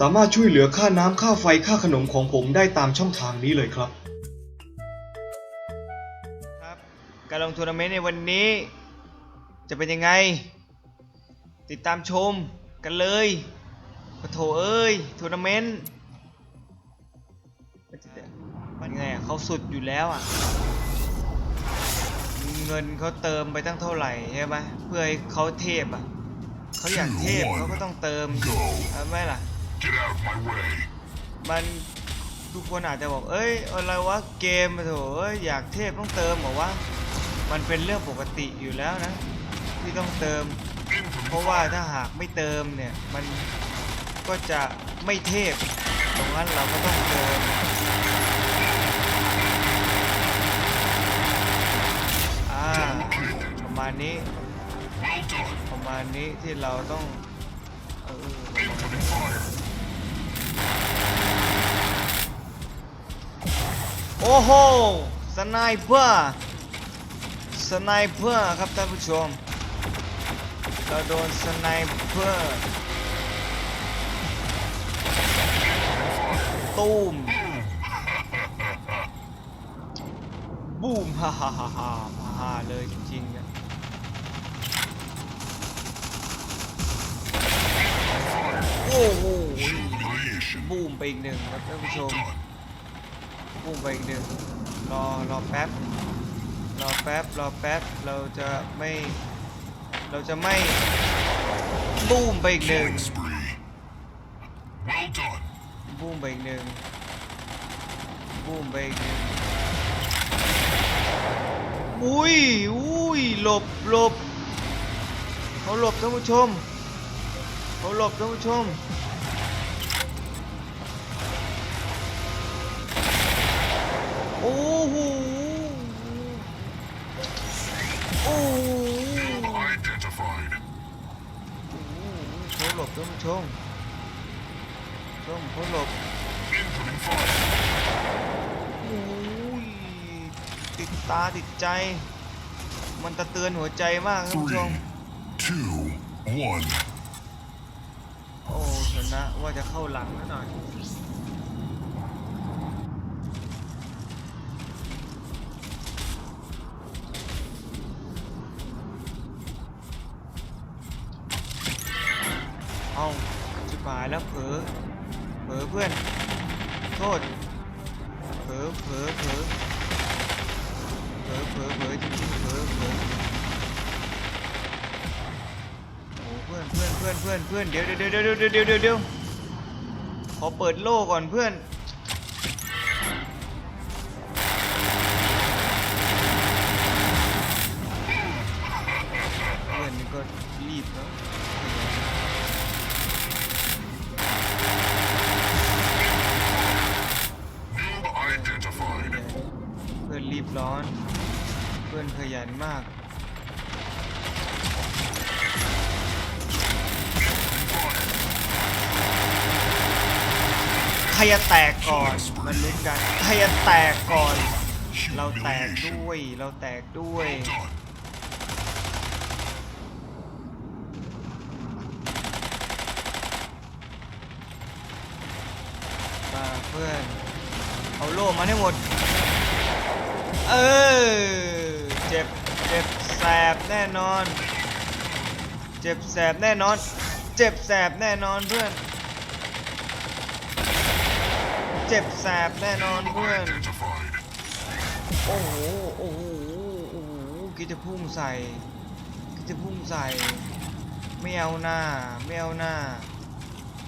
สามารถช่วยเหลือค่าน้ำค่าไฟค่าขนมของผมได้ตามช่องทางนี้เลยครับ ครับการลงทัวร์นาเมนต์ในวันนี้ จะเป็นยังไง ติดตามชมกันเลยปะโถเอ้ยทัวร์นาเมนต์มันไงอะเขาสุดอยู่แล้วอะ เงินเขาเติมไปตั้งเท่าไหร่ใช่ไหมเพื่อให้เขาเทพอะเขาอยากเทพเขาก็ต้องเติมใช่ไหมล่ะ Get out of my way. มันทุกคนอาจจะบอก เอ้ย อะไรวะ เกมมาโถเอ้ยอยากเทพต้องเติมบอกว่า มันเป็นเรื่องปกติอยู่แล้วนะ ที่ต้องเติม เพราะว่าถ้าหากไม่เติมเนี่ย มันก็จะไม่เทพตรงนั้นเราก็ต้องเติมอ่าประมาณนี้ Well done. ประมาณนี้ที่เราต้องเออประมาณนี้ Opening fire. โอ้โหสไนเปอร์สไนเปอร์ครับท่านผู้ชมเราโดนสไนเปอร์ตูมบูมฮ่าฮ่าฮ่าฮ่าฮ่าเลยจริงๆอะโอ้โหบูมไปอีกหนึ่งครับท่านผู้ชม Done. บูมไปอีกหนึ่งรอรอแป๊บรอแป๊บรอแป๊บเราจะไม่เราจะไม่บูมไปอีกหนึ่งบูมไปอีกหนึ่งบูมไปอีกหนึ่งอุ้ยอุ้ยหลบหลบเขาหลบท่านผู้ชมเขาหลบท่านผู้ชม โอ้โหโอ้โหเขาหลบท่านผู้ชมชมเขาหลบโอ้ยติดตาติดใจ มันตะเตือนหัวใจมากท่านผู้ชม two, one. โอ้ชนะว่าจะเข้าหลังแล้วหน่อย เอาจิบหายแล้วเผลอเผลอเพื่อน โทษ เผลอเผลอเผลอเผลอเผลอเผลอจริงๆเผลอเผลอโอ้เพื่อนเพื่อนเพื่ อนเพื่อนเดี๋ยวเดี๋ยวเดี๋ยวเดี๋ยวเดี๋ยวเดี๋ยวเดี๋ยวขอเปิดโล่ก่อนเพื่อนเพื่อนมีก็รีบแล้ว จะแตกก่อนมันลุ้นกันใครจะแตกก่อน เราแตกด้วย เราแตกด้วย มาเพื่อน เอาโล่มาให้หมด เออ เจ็บ เจ็บแสบแน่นอน เจ็บแสบแน่นอน เจ็บแสบแน่นอนเพื่อน เจ็บแสบแน่นอนเพื่อน Identified. โอ้โห โอ้โห โอ้โหคิดจะพุ่งใส่คิดจะพุ่งใส่ไม่เอาหน้าไม่เอาหน้า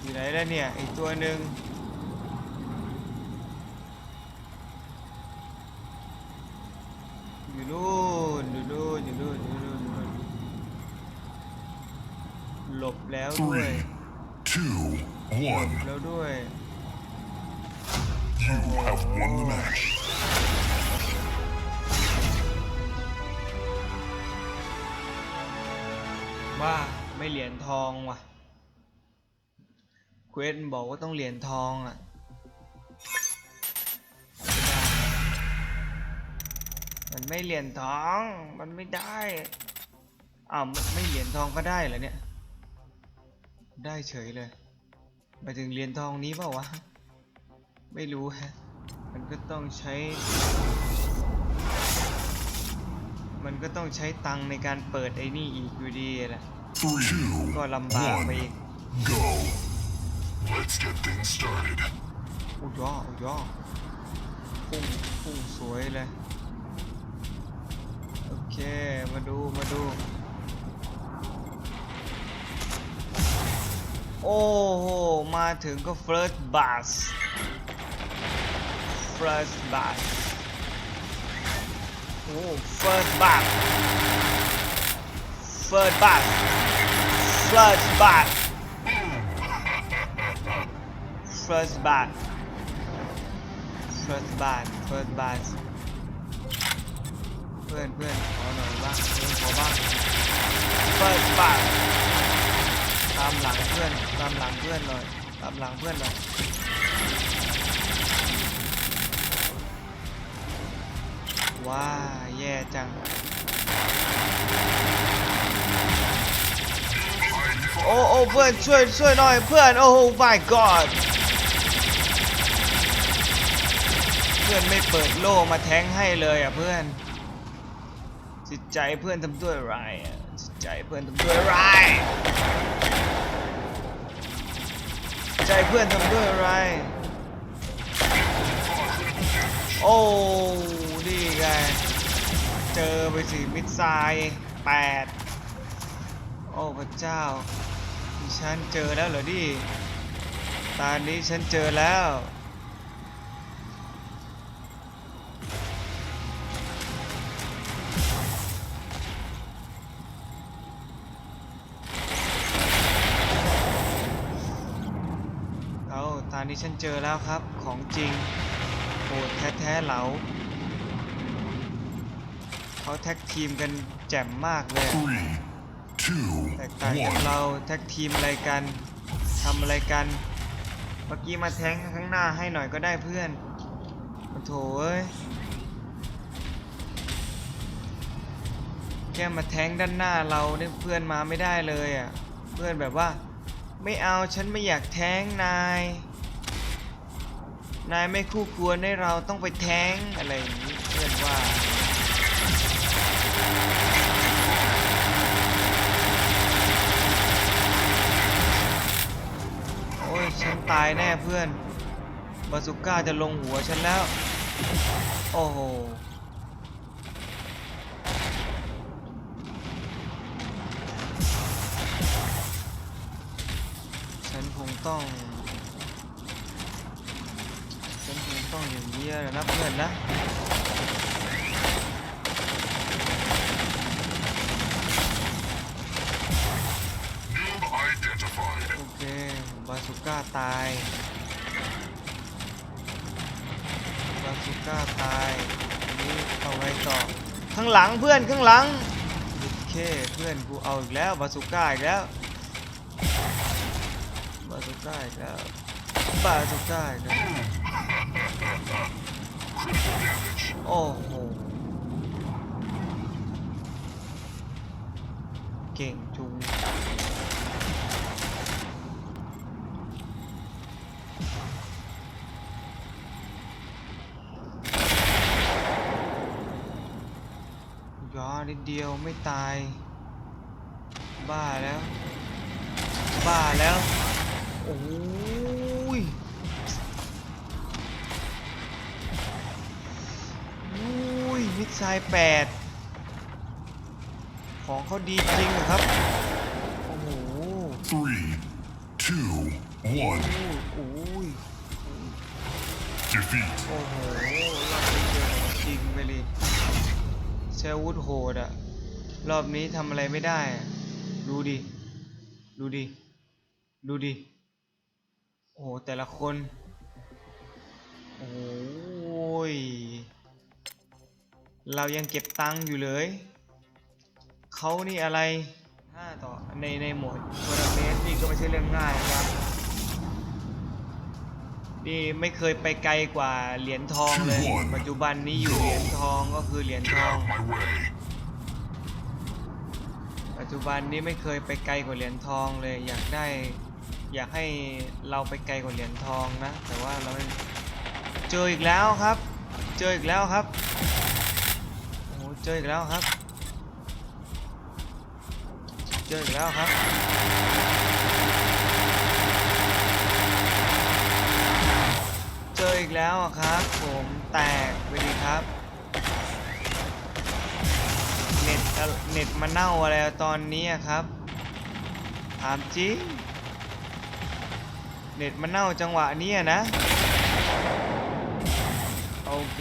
อยู่ไหนแล้วเนี่ย อีกตัวหนึ่งอยู่นู่นอยู่นู่นอยู่นู่นอยู่นู่นอยู่นู่นหลบแล้วด้วย Three, two, one. แล้วด้วย You have won the match. ว่าไม่เหรียญทองว่ะ เควสบอกว่าต้องเหรียญทองอะ มันไม่เหรียญทอง มันไม่ได้อ้าวไม่เหรียญทองก็ได้เหรอเนี่ย ได้เฉยเลยหมายถึงเหรียญทองนี้เปล่าวะ ไม่รู้ฮะ มันก็ต้องใช้ มันก็ต้องใช้ตังค์ในการเปิดไอ้นี่อีกอยู่ดีแหละ Three, two, ก็ลำบากไปอีก one, go. Let's get things started. อุยยออุยยอพุ่งพุ่งสวยเลย โอเค มาดู มาดู โอ้โห มาถึงก็ first bus first bus โอ้ first bus first bus first bus first bus first bus first bus เพื่อนเพื่อนขอหน่อยบ้างเพื่อนขอบ้าง first bus ตามหลังเพื่อนตามหลังเพื่อนหน่อยตามหลังเพื่อนหน่อย ว้าแย่จัง โอ้โอ้เพื่อนช่วยช่วยหน่อยเพื่อนโอ้ my god เพื่อนไม่เปิดโล่มาแทงให้เลยอะเพื่อนจิตใจเพื่อนทำด้วยไรอะจิตใจเพื่อนทำด้วยไรใจเพื่อนทำด้วยอะไรโอ้ ไงเจอไปสิมิดไซล์แปดโอ้พระเจ้าดิฉันเจอแล้วเหรอดิตอนนี้ฉันเจอแล้วเอาตอนนี้ฉันเจอแล้วครับของจริงโหดแท้ๆเหลา เขาแท็กทีมกันแจ่มมากเลย Three, two, แตกต่างจาก one. เราแท็กทีมอะไรกันทำอะไรกัน เมื่อกี้มาแทงข้างหน้าให้หน่อยก็ได้เพื่อนโอ้โถเอ้ยแค่มาแทงด้านหน้าเราเนี่ยเพื่อนมาไม่ได้เลยอะเพื่อนแบบว่า ไม่เอาฉันไม่อยากแทงนาย นายไม่คู่ควรให้เราต้องไปแทงอะไรอย่างนี้เพื่อนว่า โอ้ย ฉันตายแน่เพื่อน บาสุก้าจะลงหัวฉันแล้ว โอ้โห ฉันคงต้อง ฉันคงต้องอย่างนี้แล้วนะเพื่อนนะ บาสุก้าตายบาสุก้าตายอันนี้เอาไว้ต่อข้างหลังเพื่อนข้างหลังโอเคเพื่อนกูเอาอีกแล้วบาสุก้าอีกแล้วบาสุก้าอีกแล้วบาสุก้าอีกแล้วโอ้โหเก่งจุง ยอนิด เดียวไม่ตาย บ้าแล้ว บ้าแล้ว โอ้ยอุ้ยมิดไซด์แปดของเขาดีจริงเหรอครับ โอ้โห Three, two, one. โอ้ย Defeat. โอ้โหรอบนี้เจอของจริงไปเลย ใช้อาวุธโหดอะรอบนี้ทำอะไรไม่ได้อะดูดิ ดูดิ ดูดิ โอ้แต่ละคน โอ้ย เรายังเก็บตังค์อยู่เลย เขานี่อะไรห้าต่อในในโหมดทัวร์นาเมนต์นี่ก็ไม่ใช่เรื่องง่ายครับ นี่ไม่เคยไปไกลกว่าเหรียญทองเลย ปัจจุบันนี้อยู่เหรียญทองก็คือเหรียญ Get ทอง out my way. ปัจจุบันนี้ไม่เคยไปไกลกว่าเหรียญทองเลย อยากได้ อยากให้เราไปไกลกว่าเหรียญทองนะ แต่ว่าเราไม่เจออีกแล้วครับ เจออีกแล้วครับ โอ้โหเจออีกแล้วครับ เจออีกแล้วครับ เจออี กแล้วอะครับ ผมแตกไปดีครับ เน็ตเน็ตมาเน่าอะไรตอนนี้อะครับ ถามจริง เน็ตมาเน่าจังหวะนี้อะนะ โอเค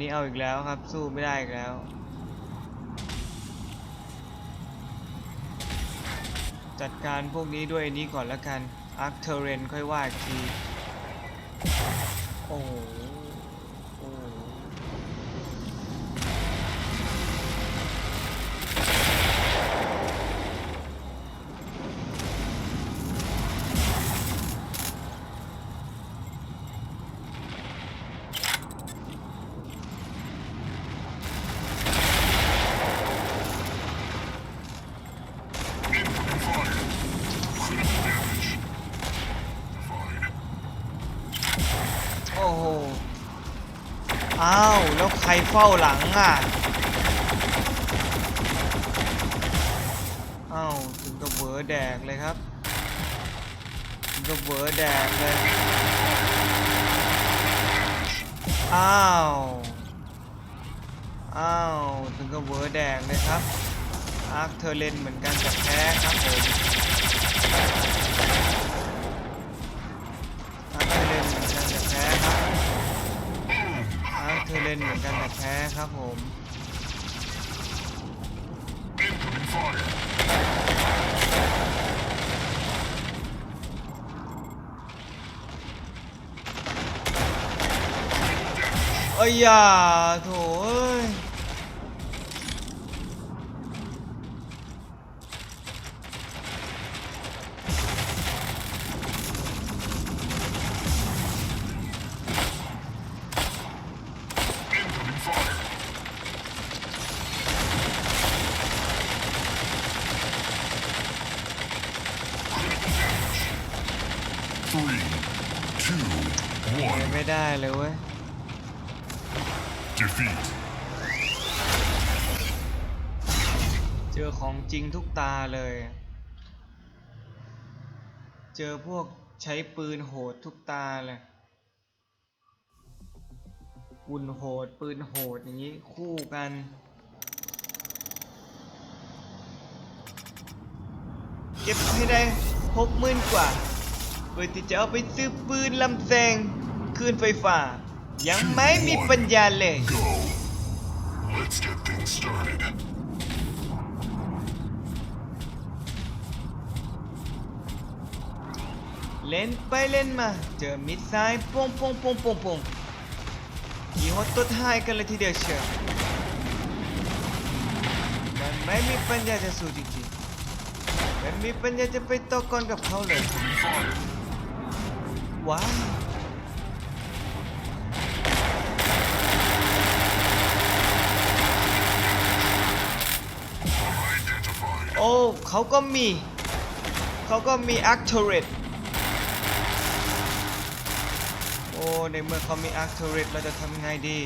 นี้เอาอีกแล้วครับ สู้ไม่ได้อีกแล้วจัดการพวกนี้ด้วยนี้ก่อนละกัน อาร์คเทเรนค่อยว่าอีกที โอ้โหโอ้โห โอ้โห อ้าว แล้วใคร เฝ้าหลังอะอ้าวถึงกับเวอร์แดกเลยครับ ถึงกับเวอร์แดกเลย อ้าว อ้าว ถึงกับเวอร์แดกเลยครับอาร์คเทอร์เลนเหมือนกันแต่แพ้ครับผม อาร์คเทอร์เลนเหมือนกันแต่แพ้ครับ อาร์ค เป็นเหมือนกันแต่แพ้ครับผมเอ้ยอย่าโถ จริงทุกตาเลย เจอพวกใช้ปืนโหดทุกตาเลยหุ่นโหด ปืนโหดอย่างนี้คู่กันเก็บให้ได้หกหมื่นกว่าเพื่อที่จะเอาไปซื้อปืนลำแสงคืนไฟฟ้า ยังไม่มีปัญญาเลย Let's get things started. เล่นไปเล่นมา เจอมิดไซล์ปงปงปงปงปงยี่ห้อตัวท้ายกันเลยทีเดียวเชียวมันไม่มีปัญญาจะสู้จริงๆมันมีปัญญาจะไปต่อกรกับเขาเลยว้าวโอ้เขาก็มี เขาก็มีอาร์คเทเร อ้ในเมื่อเขามีอาร์คเทเรตเราจะทำไงดี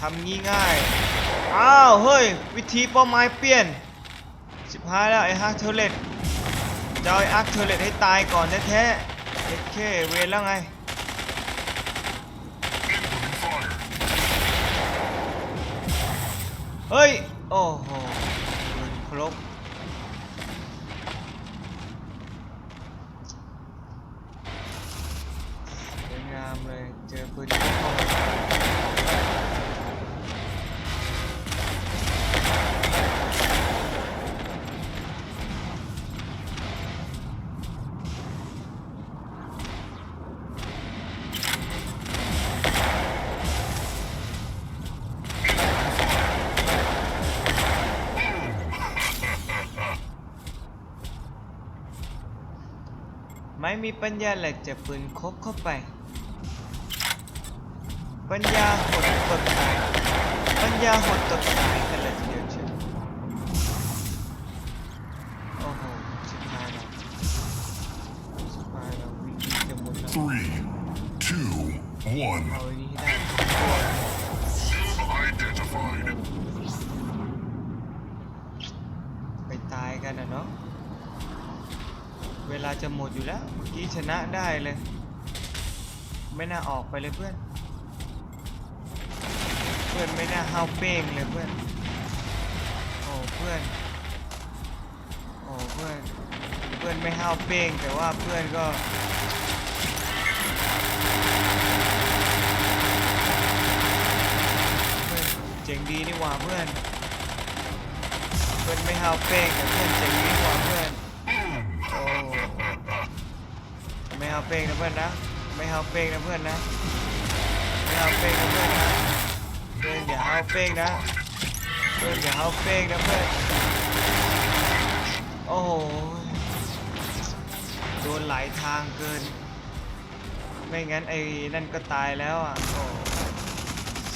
ทำงี้ง่ายอ้าวเฮ้ยวิธีเป้าหมายเปลี่ยนสิบห้าแล้วไอ้อาร์คเทเรตจะเอาไอ้อาร์คเทเรตให้ตายก่อนแท้ๆโอเคเวรแล้วไงเฮ้ยโอ้โหปืนครบ มีปัญญาแหละจะปืนครบเข้าไป ปัญญาหดตดตาย ปัญญาหดตดตายกัน ลาจะหมดอยู่แล้ว เมื่อกี้ชนะได้เลย ไม่น่าออกไปเลยเพื่อน เพื่อนไม่น่าห้าวเป้งเลยเพื่อน โอ้เพื่อน โอ้เพื่อน เพื่อนไม่ห้าวเป้งแต่ว่าเพื่อนก็เพื่อนเจ๋งดีนี่หว่าเพื่อน เพื่อนไม่ห้าวเป้งแต่เพื่อนเจ๋งดีกว่าเพื่อน โอ้ไม่ห้าว เป้งนะเพื่อนนะ ไม่ห้าเป้งนะเพื่อนนะ ไม่ห้าเป้งนะเพื่อนนะเพื่อนอย่าห้าเป้งนะเพื่อนอย่าห้าเป้งนะเพื่อน โอ้โห โดนหลายทางเกิน ไม่งั้นไอ้นั่นก็ตายแล้วอะ โอ้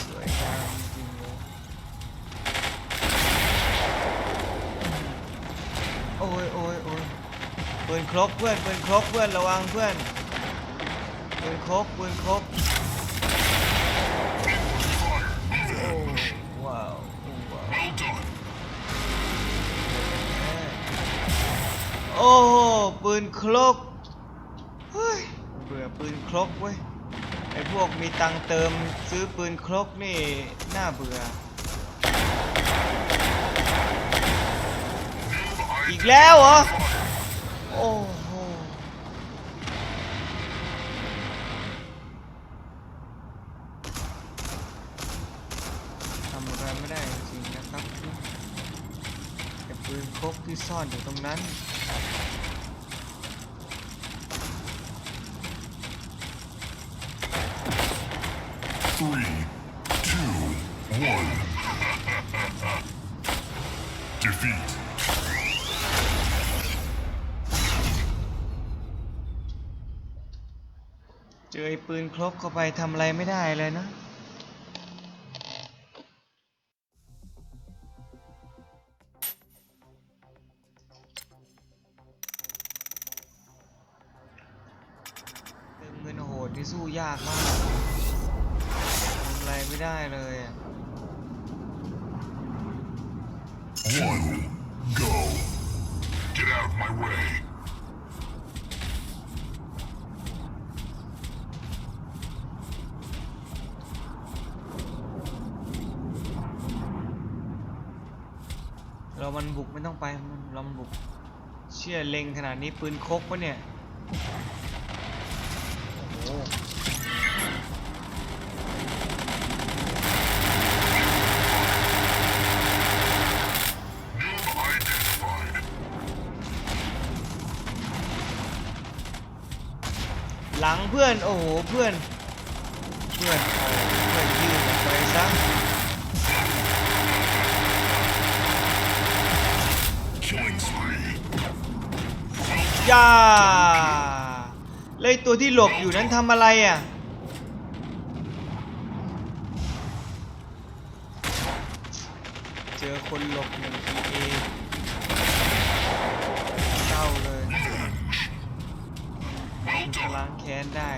สวยงามจริงเลยโอ้ยโอ้ยโอ้ยปืนครบเพื่อนปืนครบเพื่อนระวังเพื่อน ปืนครบปืนครบโอ้ว้าวโอ้ว้าวโอ้ปืนครกเฮ้ยเบื่อปืนครกเว้ยไอพวกมีตังเติมซื้อปืนครกนี่น่าเบื่อ อีกแล้วเหรอโอ้โหทำอะไรไม่ได้จริงๆนะครับไอ้ปืนครกที่ ซ่อนอยู่ตรงนั้น Three, two, one. Defeat. เจอไอ้ปืนครบเข้าไปทำอะไรไม่ได้เลยนะ ยากมากทำอะไรไม่ได้เลยอะ One, go. Get out of my way. เรามันบุกไม่ต้องไปมันเรามันบุก เชี่ยเล็งขนาดนี้ปืนคกปะเนี่ย ลังเพื่อนโอ้โหเพื่อนเพื่อนโอ้เพื่อนยืนออกไปซะย่าเลยตัวที่หลบอยู่นั้นทำอะไรอะเจอคนหลบหนึ่ง ได้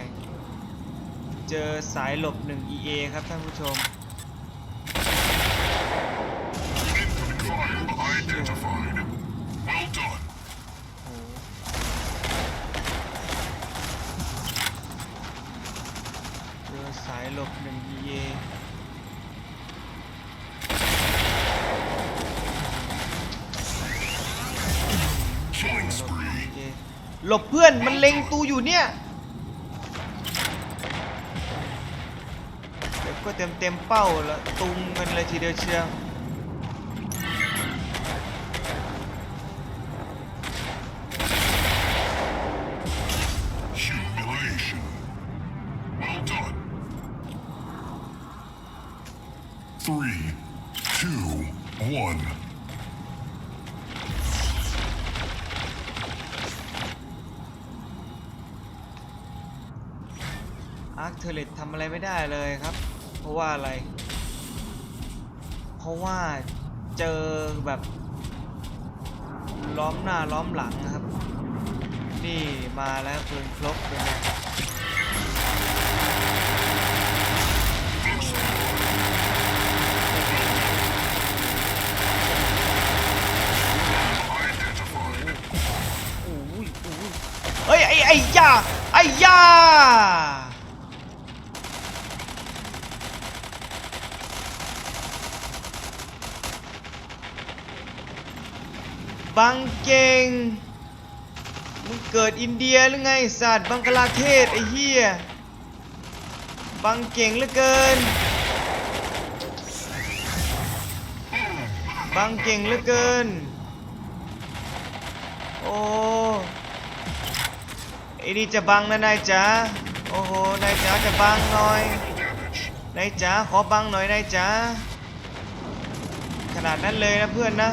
เจอสายหลบ 1 EA ครับท่านผู้ชมเจอสายหลบ 1 EA Killing หลบ spree. EA หลบเพื่อนมันเล็งตูอยู่เนี่ย ต็มเต็มๆเป้าแล้วตุงกันเลยทีเดียวเชียว Humiliation. Well done. Three, two, one. อาร์คเทเลตทำอะไรไม่ได้เลยครับ เพราะว่าอะไร เพราะว่าเจอแบบล้อมหน้าล้อมหลังนะครับ นี่มาแล้วปืนครบเป็นไง Identified. โอ้ยโอ้ยเฮ้ยไอ้ไอ้ยาไอ้ยา บังเก่ง มึงเกิดอินเดียหรือไงสัตว์บังกลาเทศไอ้เหี้ย บังเก่งเหลือเกิน บังเก่งเหลือเกิน โอ้ไอ้นี่จะบังนะนายจ๋า โอ้โห นายจ๋าจะบังหน่อย นายจ๋าขอบังหน่อยนายจ๋า ขนาดนั้นเลยนะเพื่อนนะ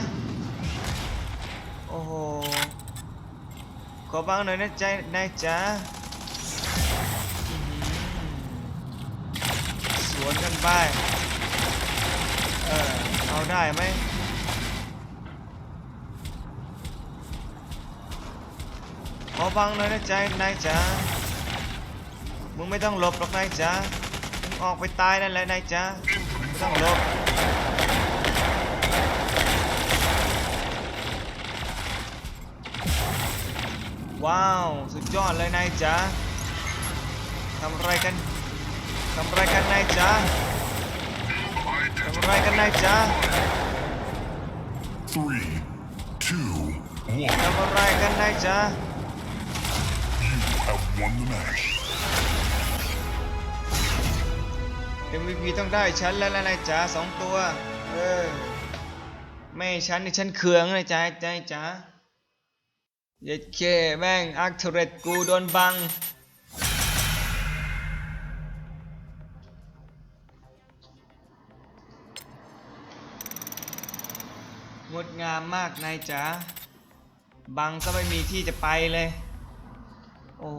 ขอบังหน่อยนะใจนายจ๋าสวนกันไป เออ เอาได้ไหมขอบังหน่อยนะใจนายจ๋ามึงไม่ต้องหลบหรอกนายจ๋ามึงออกไปตายนั่นแหละนายจ๋าไม่ต้องหลบ ว้าว สุดยอดเลยนายจ๋าทำอะไรกันทำอะไรกันนายจ๋าทำอะไรกันนายจ๋า Three, two, one. ทำอะไรกันนายจ๋า You have won the match. MVP ต้องได้ฉันแล้วล่ะนายจ๋าสองตัว เออ ไม่ให้ฉันนี่ฉันเคืองเลยจ้าจ้าจ๋า เย็ดเคแม่งอักเทเรตกูโดนบัง งดงามมากนายจ๋าบังก็ไม่มีที่จะไปเลย โอ้